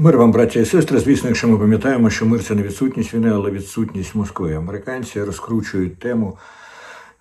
Мир вам, браття і сестри. Звісно, якщо ми пам'ятаємо, що мир це не відсутність війни, але відсутність Москви. Американці розкручують тему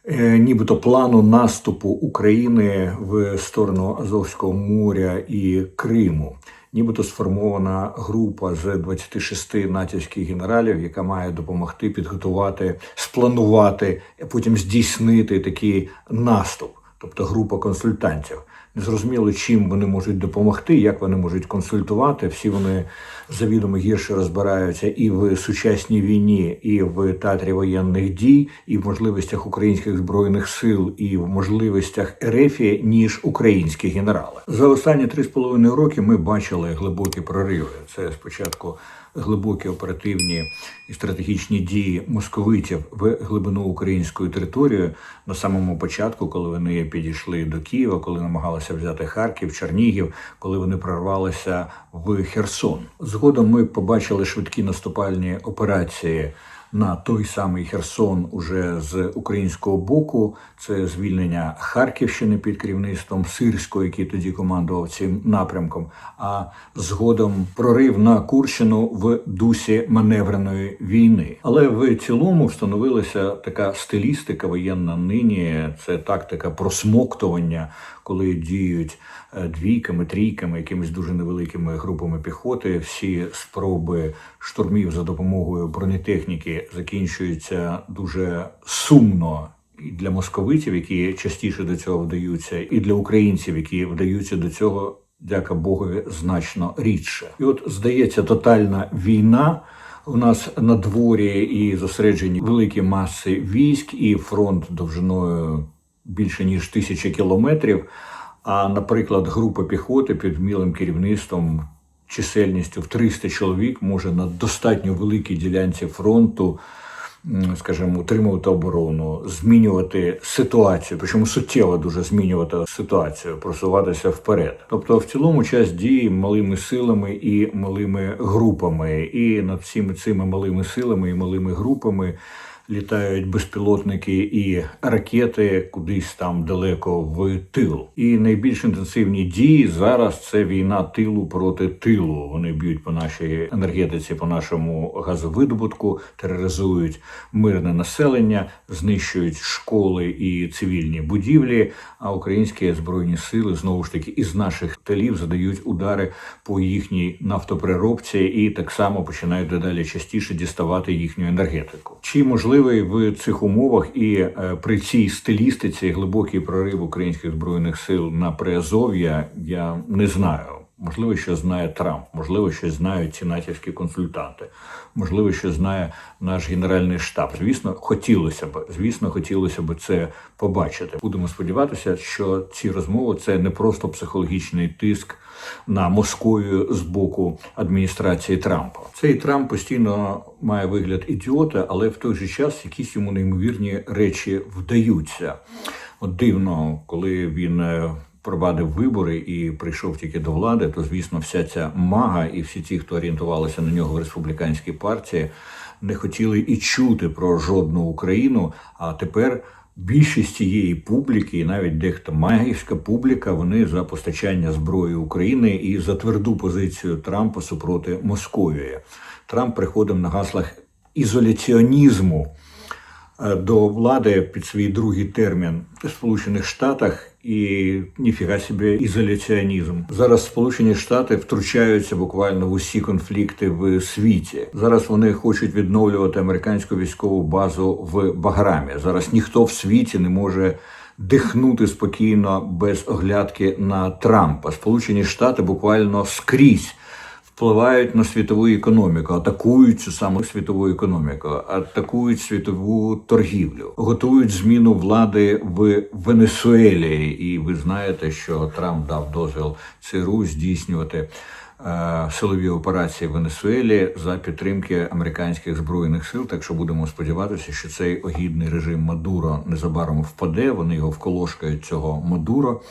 е, нібито плану наступу України в сторону Азовського моря і Криму. Нібито сформована група з 26 натівських генералів, яка має допомогти підготувати, спланувати, а потім здійснити такий наступ, тобто група консультантів. Незрозуміло, чим вони можуть допомогти, як вони можуть консультувати. Всі вони завідомо гірше розбираються і в сучасній війні, і в театрі воєнних дій, і в можливостях українських збройних сил, і в можливостях Ерефії, ніж українські генерали. За останні три з половиною роки ми бачили глибокі прориви. Це спочатку глибокі оперативні і стратегічні дії московитів в глибину української території на самому початку, коли вони підійшли до Києва, коли намагалися взяти Харків, Чернігів, коли вони прорвалися в Херсон. Згодом ми побачили швидкі наступальні операції. На той самий Херсон уже з українського боку це звільнення Харківщини під керівництвом Сирського, який тоді командував цим напрямком. А згодом прорив на Курщину в дусі маневреної війни. Але в цілому встановилася така стилістика воєнна нині. Це тактика просмоктування, коли діють е, двійками, трійками, якимись дуже невеликими групами піхоти. Всі спроби штурмів за допомогою бронетехніки закінчуються дуже сумно. І для московитів, які частіше до цього вдаються, і для українців, які вдаються до цього, дяка Богові, значно рідше. І от здається, тотальна війна. У нас на дворі і зосереджені великі маси військ, і фронт довжиною більше ніж тисячі кілометрів. А, наприклад, група піхоти під вмілим керівництвом чисельністю в 300 чоловік може на достатньо великій ділянці фронту, скажімо, утримувати оборону, змінювати ситуацію, причому суттєво дуже змінювати ситуацію, просуватися вперед. Тобто, в цілому час дії малими силами і малими групами, і над всіми цими малими силами і малими групами літають безпілотники і ракети кудись там далеко в тил. І найбільш інтенсивні дії зараз це війна тилу проти тилу. Вони б'ють по нашій енергетиці, по нашому газовидобутку, тероризують мирне населення, знищують школи і цивільні будівлі. А українські збройні сили знову ж таки із наших тилів задають удари по їхній нафтоприробці і так само починають дедалі частіше діставати їхню енергетику. Чи можливий в цих умовах і е, при цій стилістиці глибокий прорив українських збройних сил на Приазов'я, я не знаю. Можливо, що знає Трамп, можливо, що знають ці натівські консультанти, можливо, що знає наш генеральний штаб. Звісно, хотілося б, звісно, хотілося б це побачити. Будемо сподіватися, що ці розмови це не просто психологічний тиск на Московію з боку адміністрації Трампа. Цей Трамп постійно має вигляд ідіота, але в той же час якісь йому неймовірні речі вдаються. От дивно, коли він е, провадив вибори і прийшов тільки до влади, то звісно, вся ця мага і всі ті, хто орієнтувалися на нього в республіканській партії, не хотіли і чути про жодну Україну. А тепер більшість цієї публіки, і навіть дехто магівська публіка, вони за постачання зброї України і за тверду позицію Трампа супроти Московії. Трамп приходив на гаслах ізоляціонізму е, до влади під свій другий термін в Сполучених Штатах. І ніфіга собі ізоляціонізм. Зараз Сполучені Штати втручаються буквально в усі конфлікти в світі. Зараз вони хочуть відновлювати американську військову базу в Баграмі. Зараз ніхто в світі не може дихнути спокійно без оглядки на Трампа. Сполучені Штати буквально скрізь впливають на світову економіку, атакують цю саму світову економіку, атакують світову торгівлю, готують зміну влади в Венесуелі. І ви знаєте, що Трамп дав дозвіл ЦРУ здійснювати. Е, Силові операції в Венесуелі за підтримки американських збройних сил. Так що будемо сподіватися, що цей огідний режим Мадуро незабаром впаде. Вони його вколошкають цього Мадуро,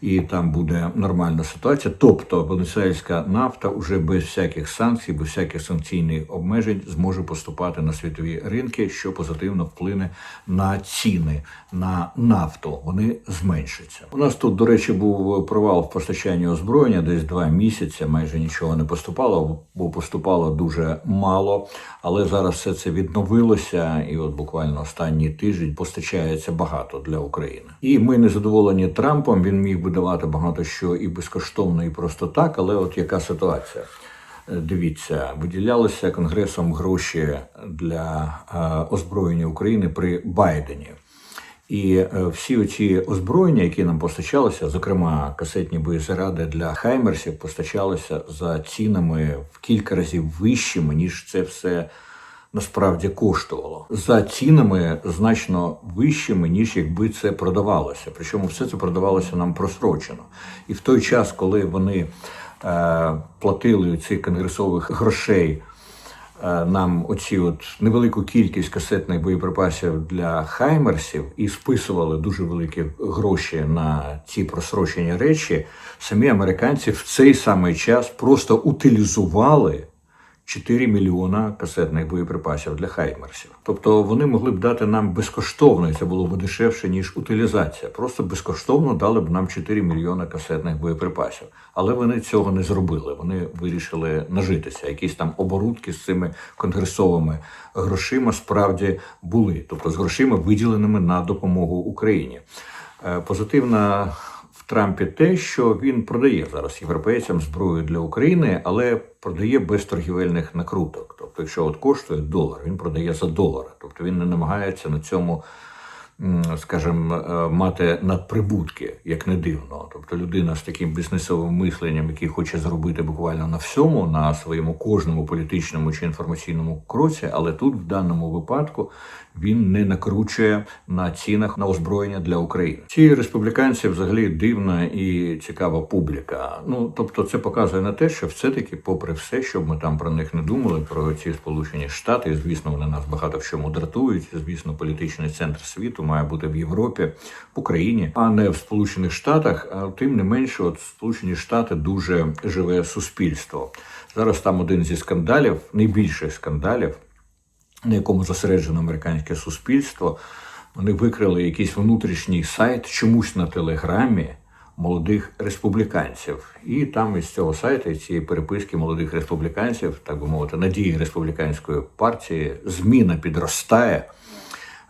і там буде нормальна ситуація. Тобто венесуельська нафта вже без всяких санкцій, без всяких санкційних обмежень зможе поступати на світові ринки, що позитивно вплине на ціни на нафту. Вони зменшаться. У нас тут, до речі, був провал в постачанні озброєння, десь два місяці, майже майже нічого не поступало, бо поступало дуже мало. Але зараз все це відновилося, і от буквально останній тиждень постачається багато для України. І ми не задоволені Трампом. Він міг би давати багато що і безкоштовно, і просто так. Але от яка ситуація? Е, Дивіться, виділялися конгресом гроші для е, озброєння України при Байдені. І е, всі оці озброєння, які нам постачалися, зокрема касетні боєзаради для хаймерсів, постачалися за цінами в кілька разів вищими, ніж це все насправді коштувало. За цінами значно вищими, ніж якби це продавалося. Причому все це продавалося нам просрочено. І в той час, коли вони е, платили цих конгресових грошей нам оці от невелику кількість касетних боєприпасів для хаймерсів і списували дуже великі гроші на ці просрочені речі, самі американці в цей самий час просто утилізували 4 мільйона касетних боєприпасів для хаймерсів. Тобто вони могли б дати нам безкоштовно, і це було б дешевше, ніж утилізація. Просто безкоштовно дали б нам 4 мільйона касетних боєприпасів. Але вони цього не зробили. Вони вирішили нажитися. Якісь там оборудки з цими конгресовими грошима справді були, тобто з грошима, виділеними на допомогу Україні. Е, Позитивна Трампі те, що він продає зараз європейцям зброю для України, але продає без торгівельних накруток. Тобто, якщо от коштує долар, він продає за долар. Тобто він не намагається на цьому, скажімо, е, мати надприбутки, як не дивно. Тобто людина з таким бізнесовим мисленням, який хоче зробити буквально на всьому, на своєму кожному політичному чи інформаційному кроці, але тут в даному випадку він не накручує на цінах на озброєння для України. Ці республіканці взагалі дивна і цікава публіка. Ну тобто, це показує на те, що все-таки, попри все, що ми там про них не думали, про ці Сполучені Штати, звісно, вони нас багато в чому дратують. Звісно, політичний центр світу має бути в Європі, в Україні, а не в Сполучених Штатах. Тим не менше, от Сполучені Штати дуже живе суспільство. Зараз там один зі скандалів, найбільших скандалів на якому зосереджено американське суспільство, вони викрили якийсь внутрішній сайт чомусь на телеграмі молодих республіканців. І там із цього сайту, із цієї переписки молодих республіканців, так би мовити, надії республіканської партії, зміна підростає.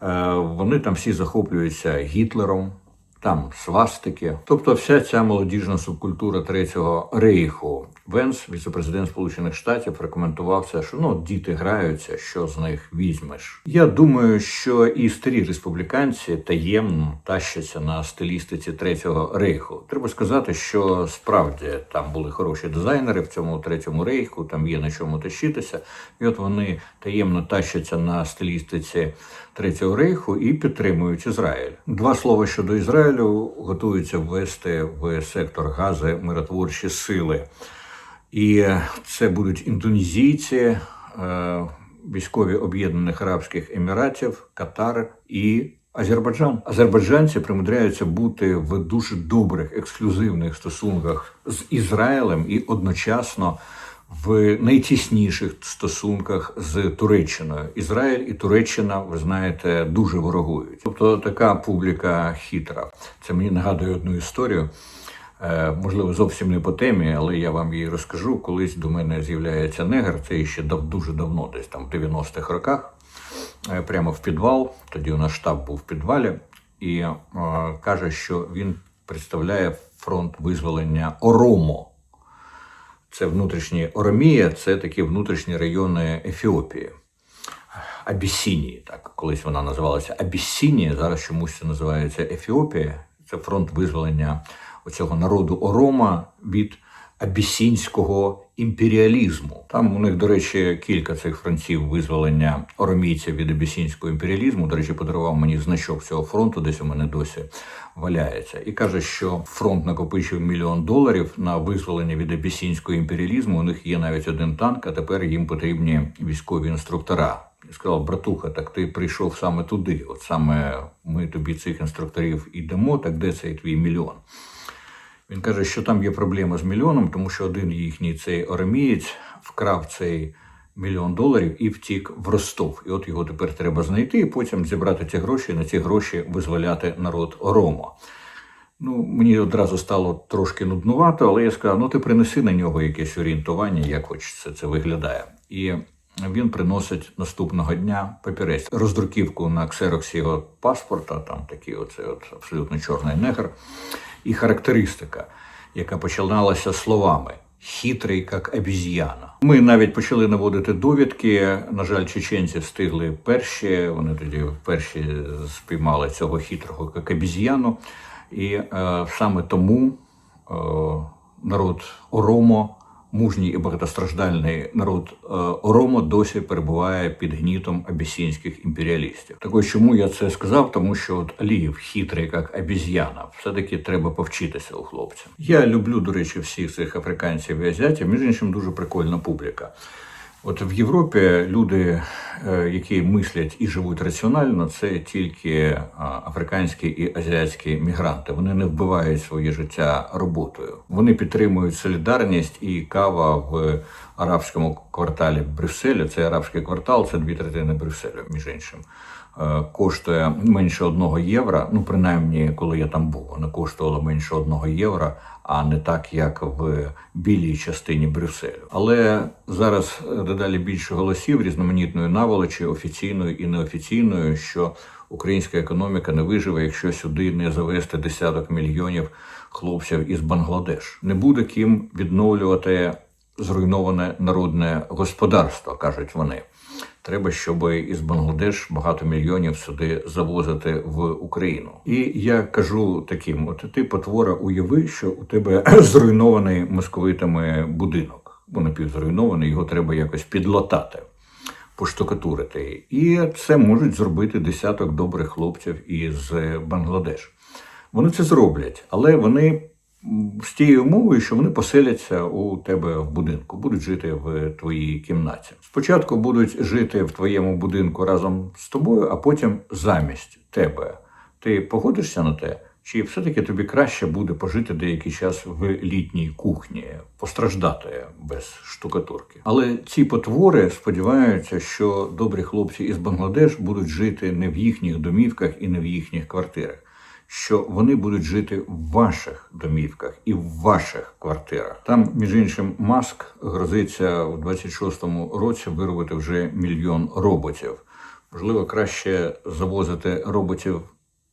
Е, Вони там всі захоплюються Гітлером, там свастики. Тобто, вся ця молодіжна субкультура Третього рейху. Венс, віцепрезидент Сполучених Штатів, рекомендувався, що ну діти граються, що з них візьмеш. Я думаю, що і старі республіканці таємно тащаться на стилістиці Третього рейху. Треба сказати, що справді там були хороші дизайнери в цьому третьому рейху, там є на чому тащитися. І от вони таємно тащаться на стилістиці Третього рейху і підтримують Ізраїль. Два слова щодо Ізраїлю готуються ввести в сектор Гази миротворчі сили. І це будуть індонезійці, е, військові Об'єднаних Арабських Еміратів, Катар і Азербайджан. Азербайджанці примудряються бути в дуже добрих ексклюзивних стосунках з Ізраїлем і одночасно в найтісніших стосунках з Туреччиною. Ізраїль і Туреччина, ви знаєте, дуже ворогують. Тобто така публіка хитра. Це мені нагадує одну історію. Е, Можливо, зовсім не по темі, але я вам її розкажу. Колись до мене з'являється негр, це ще дуже давно, десь там в 90-х роках, е, прямо в підвал. Тоді у нас штаб був в підвалі, і е, каже, що він представляє фронт визволення Оромо. Це внутрішні Оромія, це такі внутрішні райони Ефіопії. Абісінії, так колись вона називалася Абісінія, зараз чомусь називається Ефіопія. Це фронт визволення оцього народу Орома від абісінського імперіалізму. Там у них, до речі, кілька цих фронтів визволення оромійців від абісінського імперіалізму. До речі, подарував мені значок цього фронту, десь у мене досі валяється, і каже, що фронт накопичив мільйон доларів на визволення від абісінського імперіалізму. У них є навіть один танк, а тепер їм потрібні військові інструктора. Я сказав, братуха, так ти прийшов саме туди. От саме ми тобі цих інструкторів і дамо, так де цей твій мільйон? Він каже, що там є проблема з мільйоном, тому що один їхній цей оремієць вкрав цей мільйон доларів і втік в Ростов. І от його тепер треба знайти, і потім зібрати ці гроші і на ці гроші визволяти народ Оромо. Ну, мені одразу стало трошки нуднувато, але я сказав: ну ти принеси на нього якесь орієнтування, як хоч це, це виглядає. І він приносить наступного дня папірець, роздруківку на ксероксі його паспорта, там такий оце от абсолютно чорний негр, і характеристика, яка починалася словами. Хитрий, як обіз'яна. Ми навіть почали наводити довідки. На жаль, чеченці встигли перші. Вони тоді перші спіймали цього хитрого як обіз'яну. І е, саме тому е, народ Оромо, мужній і багатостраждальний народ е, Оромо досі перебуває під гнітом абісінських імперіалістів. Так ось чому я це сказав? Тому що от Аліїв хитрий, як обіз'яна, все-таки треба повчитися у хлопця. Я люблю, до речі, всіх цих африканців і азіатів. Між іншим, дуже прикольна публіка. От в Європі люди, е, які мислять і живуть раціонально, це тільки африканські і азіатські мігранти. Вони не вбивають своє життя роботою. Вони підтримують солідарність і кава в арабському кварталі Брюсселя. Це арабський квартал, це дві третини Брюсселя, між іншим. е, Коштує менше одного євро. Ну, принаймні, коли я там був, вона коштувала менше одного євро, а не так, як в білій частині Брюсселю. Але зараз е, дедалі більше голосів різноманітної наволочі, офіційної і неофіційної, що українська економіка не виживе, якщо сюди не завести десяток мільйонів хлопців із Бангладеш. Не буде ким відновлювати зруйноване народне господарство, кажуть вони. Треба, щоб із Бангладеш багато мільйонів сюди завозити в Україну. І я кажу таким: от ти потвора, уяви, що у тебе зруйнований московитами будинок, бо напівзруйнований, його треба якось підлатати, поштукатурити. І це можуть зробити десяток добрих хлопців із Бангладеш. Вони це зроблять, але вони з тією умовою, що вони поселяться у тебе в будинку, будуть жити в твоїй кімнаті. Спочатку будуть жити в твоєму будинку разом з тобою, а потім замість тебе. Ти погодишся на те? Чи все-таки тобі краще буде пожити деякий час в літній кухні, постраждати без штукатурки? Але ці потвори сподіваються, що добрі хлопці із Бангладеш будуть жити не в їхніх домівках і не в їхніх квартирах що вони будуть жити в ваших домівках і в ваших квартирах. Там, між іншим, маск грозиться у 26-му році виробити вже мільйон роботів. Можливо, краще завозити роботів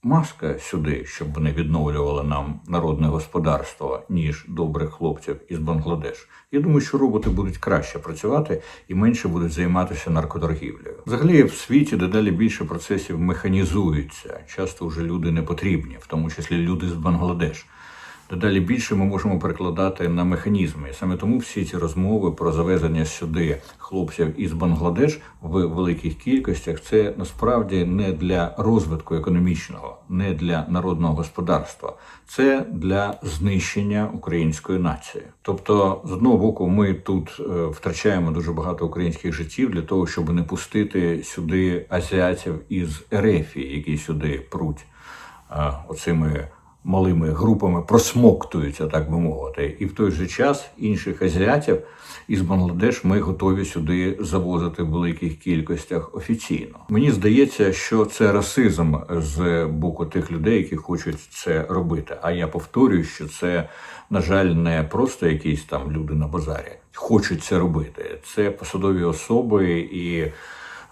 маска сюди, щоб вони відновлювали нам народне господарство, ніж добрих хлопців із Бангладеш. Я думаю, що роботи будуть краще працювати і менше будуть займатися наркоторгівлею. Взагалі, в світі дедалі більше процесів механізуються. Часто вже люди не потрібні, в тому числі люди з Бангладеш. Дедалі більше ми можемо перекладати на механізми. І Саме тому всі ці розмови про завезення сюди хлопців із Бангладеш в великих кількостях це насправді не для розвитку економічного, не для народного господарства, це для знищення української нації. Тобто, з одного боку, ми тут е, втрачаємо дуже багато українських життів для того, щоб не пустити сюди азіатів із Ерефії, які сюди пруть е, оцими малими групами просмоктуються, так би мовити, і в той же час інших азіатів із Бангладеш ми готові сюди завозити в великих кількостях офіційно. Мені здається, що це расизм з боку тих людей, які хочуть це робити. А я повторюю, що це, на жаль, не просто якісь там люди на базарі хочуть це робити. Це посадові особи і.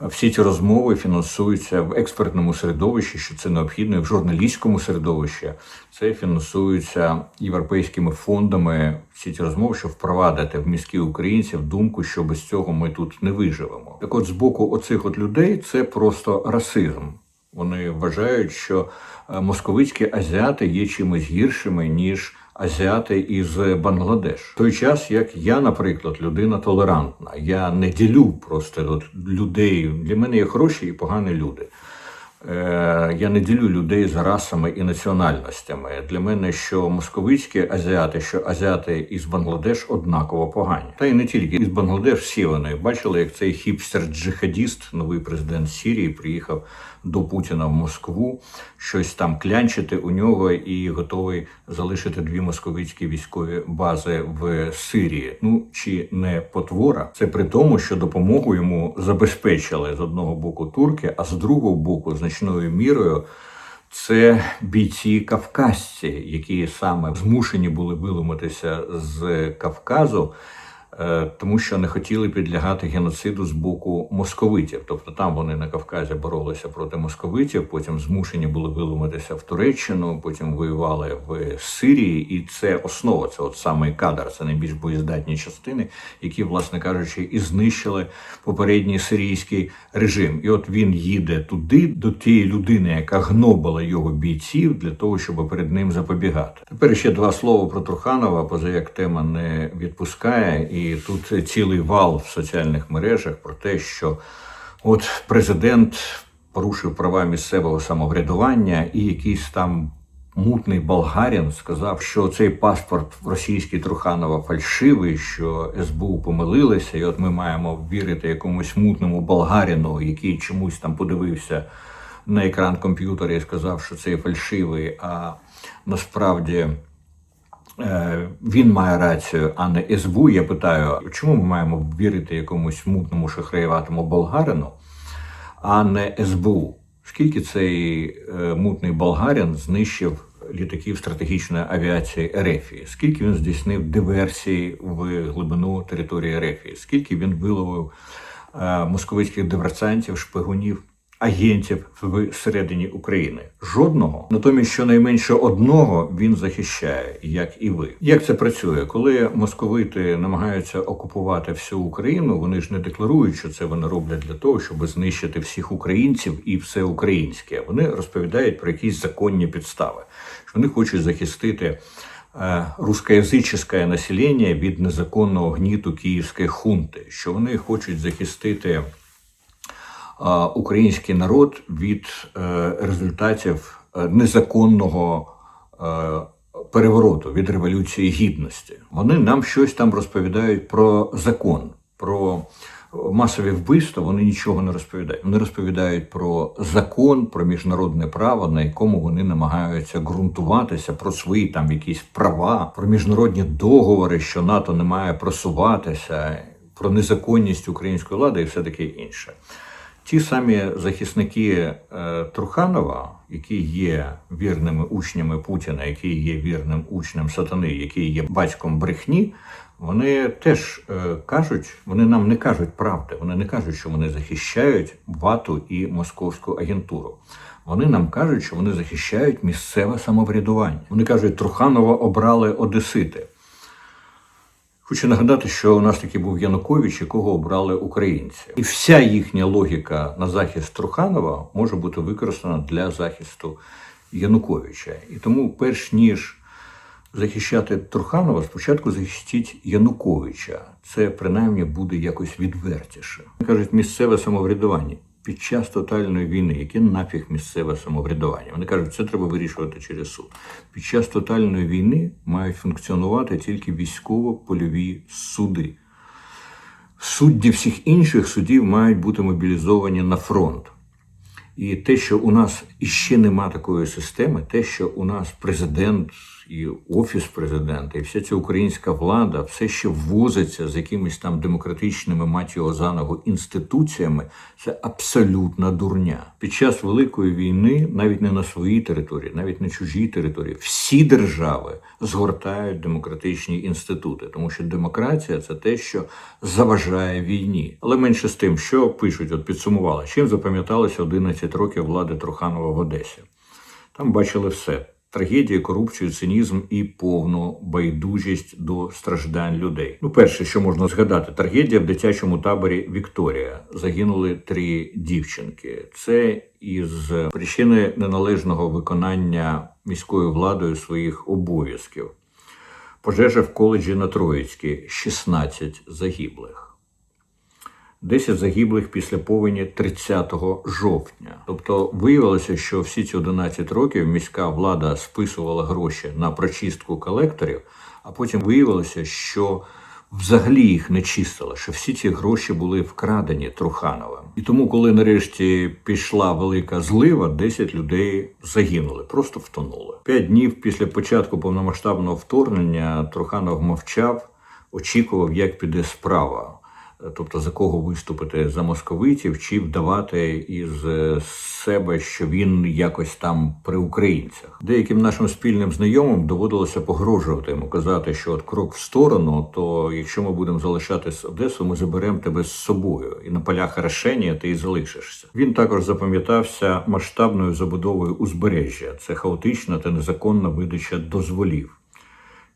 Всі ці розмови фінансуються в експертному середовищі, що це необхідно, і в журналістському середовищі. Це фінансується європейськими фондами. Всі ці розмови, щоб впровадити в мізки українців думку, що без цього ми тут не виживемо. Так, от з боку оцих от людей це просто расизм. Вони вважають, що е, московицькі азіати є чимось гіршими ніж азіати із Бангладеш. Той час, як я, наприклад, людина толерантна, я не ділю просто людей. Для мене є хороші і погані люди. Е, Я не ділю людей за расами і національностями. Для мене що московицькі азіати, що азіати із Бангладеш однаково погані. Та й не тільки із Бангладеш, всі вони бачили, як цей хіпстер-джихадіст, новий президент Сірії, приїхав до Путіна в Москву, щось там клянчити у нього і готовий залишити дві московицькі військові бази в Сирії. Ну чи не потвора? Це при тому, що допомогу йому забезпечили з одного боку турки, а з другого боку значною мірою. Це бійці кавказці, які саме змушені були виломитися з Кавказу, тому що не хотіли підлягати геноциду з боку московитів. Тобто там вони на Кавказі боролися проти московитів, потім змушені були виломитися в Туреччину, потім воювали в Сирії, і це основа, це от саме кадр, це найбільш боєздатні частини, які, власне кажучи, і знищили попередній сирійський режим. І от він їде туди, до тієї людини, яка гнобила його бійців, для того, щоб перед ним запобігати. Тепер ще два слова про Труханова, поза як тема не відпускає, і тут цілий вал в соціальних мережах про те, що от президент порушив права місцевого самоврядування і якийсь там. Мутний болгарин сказав, що цей паспорт російський Труханова фальшивий, що СБУ помилилися, і от ми маємо вірити якомусь мутному болгарину, який чомусь там подивився на екран комп'ютера і сказав, що це фальшивий, а насправді. Е, Він має рацію, а не СБУ. Я питаю, чому ми маємо вірити якомусь мутному шахраєватому болгарину, а не СБУ? Скільки цей е, мутний болгарин знищив літаків стратегічної авіації Ерефії? Скільки він здійснив диверсій в глибину території Ерефії? Скільки він виловив е, московицьких диверсантів, шпигунів? Агентів всередині України жодного, натомість щонайменше одного він захищає, як і ви. Як це працює, коли московити намагаються окупувати всю Україну? Вони ж не декларують, що це вони роблять для того, щоб знищити всіх українців і все українське. Вони розповідають про якісь законні підстави, що вони хочуть захистити. е, Рускоязичне населення від незаконного гніту київської хунти, що вони хочуть захистити український народ від е, результатів е, незаконного е, перевороту, від революції гідності. Вони нам щось там розповідають про закон, про масові вбивства. Вони нічого не розповідають. Вони розповідають про закон, про міжнародне право, на якому вони намагаються ґрунтуватися про свої там якісь права, про міжнародні договори, що НАТО не має просуватися, про незаконність української влади і все таке інше. Ті самі захисники е, Труханова, які є вірними учнями Путіна, які є вірним учнем сатани, які є батьком брехні, вони теж е, кажуть, вони нам не кажуть правди. Вони не кажуть, що вони захищають вату і московську агентуру. Вони нам кажуть, що вони захищають місцеве самоврядування. Вони кажуть, Труханова обрали одесити. Хочу нагадати, що у нас таки був Янукович, якого обрали українці, і вся їхня логіка на захист Труханова може бути використана для захисту Януковича. І тому, перш ніж захищати Труханова, спочатку захистіть Януковича. Це принаймні буде якось відвертіше. Кажуть, місцеве самоврядування. Під час тотальної війни, яке нафіг місцеве самоврядування? Вони кажуть, це треба вирішувати через суд. Під час тотальної війни мають функціонувати тільки військово-польові суди. Судді всіх інших судів мають бути мобілізовані на фронт. І те, що у нас іще нема такої системи, те, що у нас президент і офіс президента, і вся ця українська влада все ще ввозиться з якимись там демократичними мать його за ногу інституціями, це абсолютна дурня. Під час великої війни, навіть не на своїй території, навіть на чужій території, всі держави згортають демократичні інститути, тому що демократія це те, що заважає війні. Але менше з тим, що пишуть, от підсумували, чим запам'яталося 11 років влади Труханова в Одесі. Там бачили все. Трагедія, корупцію, цинізм і повну байдужість до страждань людей. Ну, перше, що можна згадати, трагедія в дитячому таборі Вікторія. Загинули три дівчинки. Це із причини неналежного виконання міською владою своїх обов'язків. Пожежа в коледжі на Троїцькій 16 загиблих. 10 загиблих після повені 30 жовтня. Тобто виявилося, що всі ці 11 років міська влада списувала гроші на прочистку колекторів, а потім виявилося, що взагалі їх не чистила, що всі ці гроші були вкрадені Трухановим. І тому, коли нарешті пішла велика злива, 10 людей загинули, просто втонули. П'ять днів після початку повномасштабного вторгнення Труханов мовчав, очікував, як піде справа. Тобто за кого виступити за московитів, чи вдавати із е, себе, що він якось там при українцях. Деяким нашим спільним знайомим доводилося погрожувати йому, казати, що от крок в сторону, то якщо ми будемо залишати з Одесу, ми заберемо тебе з собою, і на полях Решенія ти і залишишся. Він також запам'ятався масштабною забудовою узбережжя. Це хаотична та незаконна видача дозволів.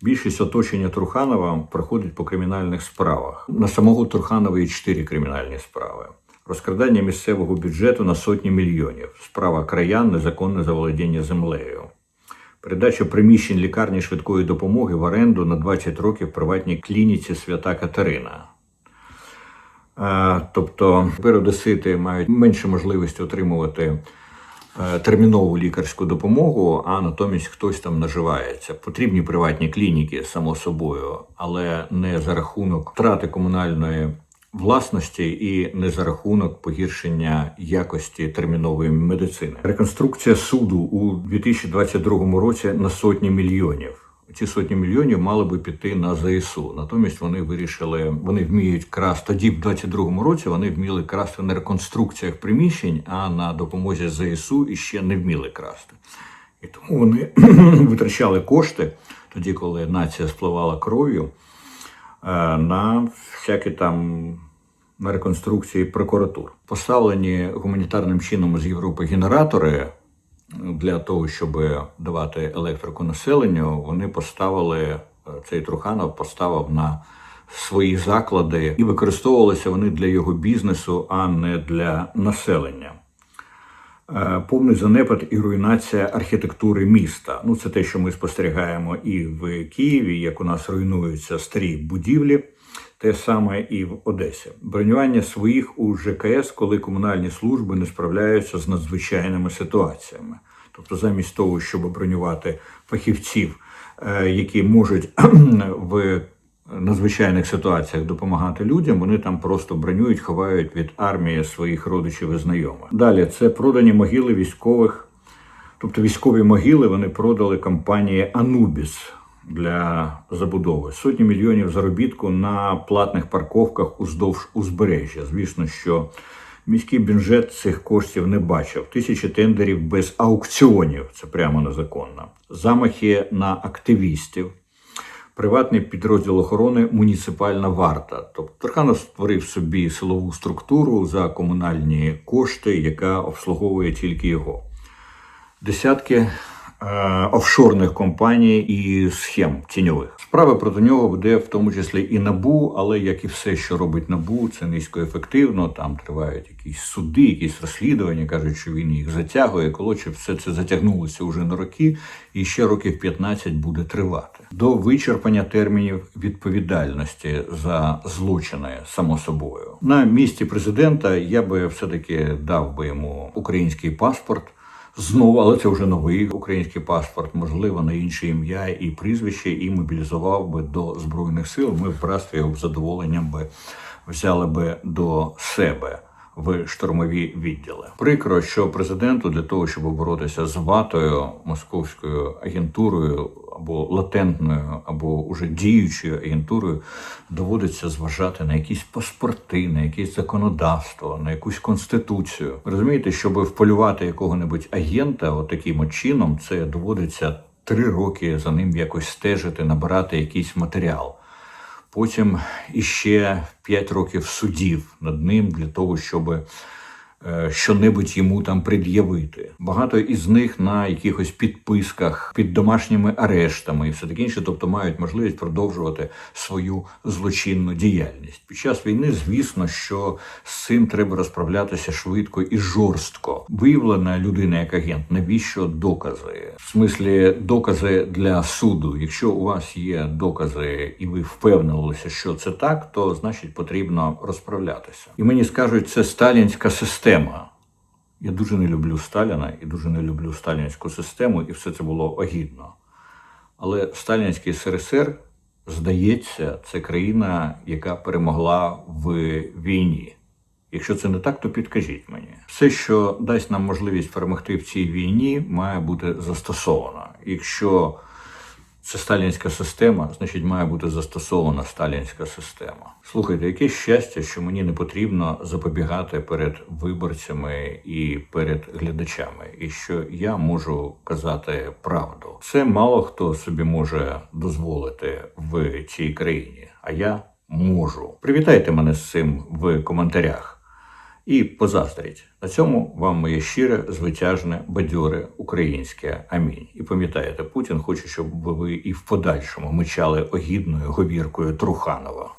Більшість оточення Труханова проходить по кримінальних справах. На самого Труханова є чотири кримінальні справи. Розкрадання місцевого бюджету на сотні мільйонів, справа краян, незаконне заволодіння землею, передача приміщень лікарні швидкої допомоги в оренду на 20 років приватній клініці Свята Катерина. Е, Тобто тепер одесити мають менше можливості отримувати термінову лікарську допомогу, а натомість хтось там наживається. Потрібні приватні клініки, само собою, але не за рахунок втрати комунальної власності і не за рахунок погіршення якості термінової медицини. Реконструкція суду у 2022 році на сотні мільйонів. Ці сотні мільйонів мали би піти на ЗСУ. Натомість вони вирішили, вони вміють красти. Тоді, в 22-му році, вони вміли красти на реконструкціях приміщень, а на допомозі ЗСУ іще не вміли красти. І тому вони витрачали кошти тоді, коли нація спливала кров'ю, е, на всякі там на реконструкції прокуратур. Поставлені гуманітарним чином з Європи генератори для того, щоб давати електрику населенню, вони поставили е, цей Труханов поставив на свої заклади і використовувалися вони для його бізнесу, а не для населення. Е, Повний занепад і руйнація архітектури міста. Ну, це те, що ми спостерігаємо і в Києві, як у нас руйнуються старі будівлі, те саме і в Одесі. Бронювання своїх у ЖКС, коли комунальні служби не справляються з надзвичайними ситуаціями. Тобто, замість того, щоб бронювати фахівців, е, які можуть в надзвичайних ситуаціях допомагати людям, вони там просто бронюють, ховають від армії своїх родичів і знайомих. Далі це продані могили військових, тобто військові могили вони продали компанії Анубіс для забудови. Сотні мільйонів заробітку на платних парковках уздовж узбережжя. Звісно, що міський бюджет цих коштів не бачив. Тисячі тендерів без аукціонів, це прямо незаконно. Замахи на активістів. Приватний підрозділ охорони муніципальна варта. Тобто Тарханов створив собі силову структуру за комунальні кошти, яка обслуговує тільки його. Десятки офшорних компаній і схем тіньових. Справи проти нього веде в тому числі і набу, але як і все, що робить набу, це низькоефективно. Там тривають якісь суди, якісь розслідування, кажуть, що він їх затягує. Коротше, все це затягнулося вже на роки, і ще років 15 буде тривати до вичерпання термінів відповідальності за злочини, само собою. На місці президента я би все таки дав би йому український паспорт. Знову, але це вже новий український паспорт, можливо, на інше ім'я і прізвище, і мобілізував би до збройних сил. Ми в братстві його задоволенням би взяли би до себе в штурмові відділи. Прикро, що президенту для того, щоб боротися з ватою московською агентурою або латентною, або уже діючою агентурою, доводиться зважати на якісь паспорти, на якесь законодавство, на якусь конституцію. Розумієте, щоб вполювати якого-небудь агента, от таким от чином, це доводиться три роки за ним якось стежити, набирати якийсь матеріал. Потім іще 5 років судів над ним для того, щоб що-небудь йому там пред'явити. Багато із них на якихось підписках під домашніми арештами і все таке інше, тобто мають можливість продовжувати свою злочинну діяльність. Під час війни, звісно, що з цим треба розправлятися швидко і жорстко. Виявлена людина як агент, навіщо докази? В смислі докази для суду. Якщо у вас є докази, і ви впевнилися, що це так, то значить потрібно розправлятися. І мені скажуть, це сталінська система. Я дуже не люблю Сталіна і дуже не люблю сталінську систему, і все це було огідно. Але Сталінський СРСР, здається, це країна, яка перемогла в війні. Якщо це не так, то підкажіть мені. Все, що дасть нам можливість перемогти в цій війні, має бути застосовано. Якщо це сталінська система, значить має бути застосована сталінська система. Слухайте, яке щастя, що мені не потрібно запобігати перед виборцями і перед глядачами, і що я можу казати правду. Це мало хто собі може дозволити в цій країні, а я можу. Привітайте мене з цим в коментарях і позаздріть. На цьому вам моє щире, звитяжне, бадьоре українське амінь. І пам'ятаєте, Путін хоче, щоб ви і в подальшому мечали огідною говіркою Труханова.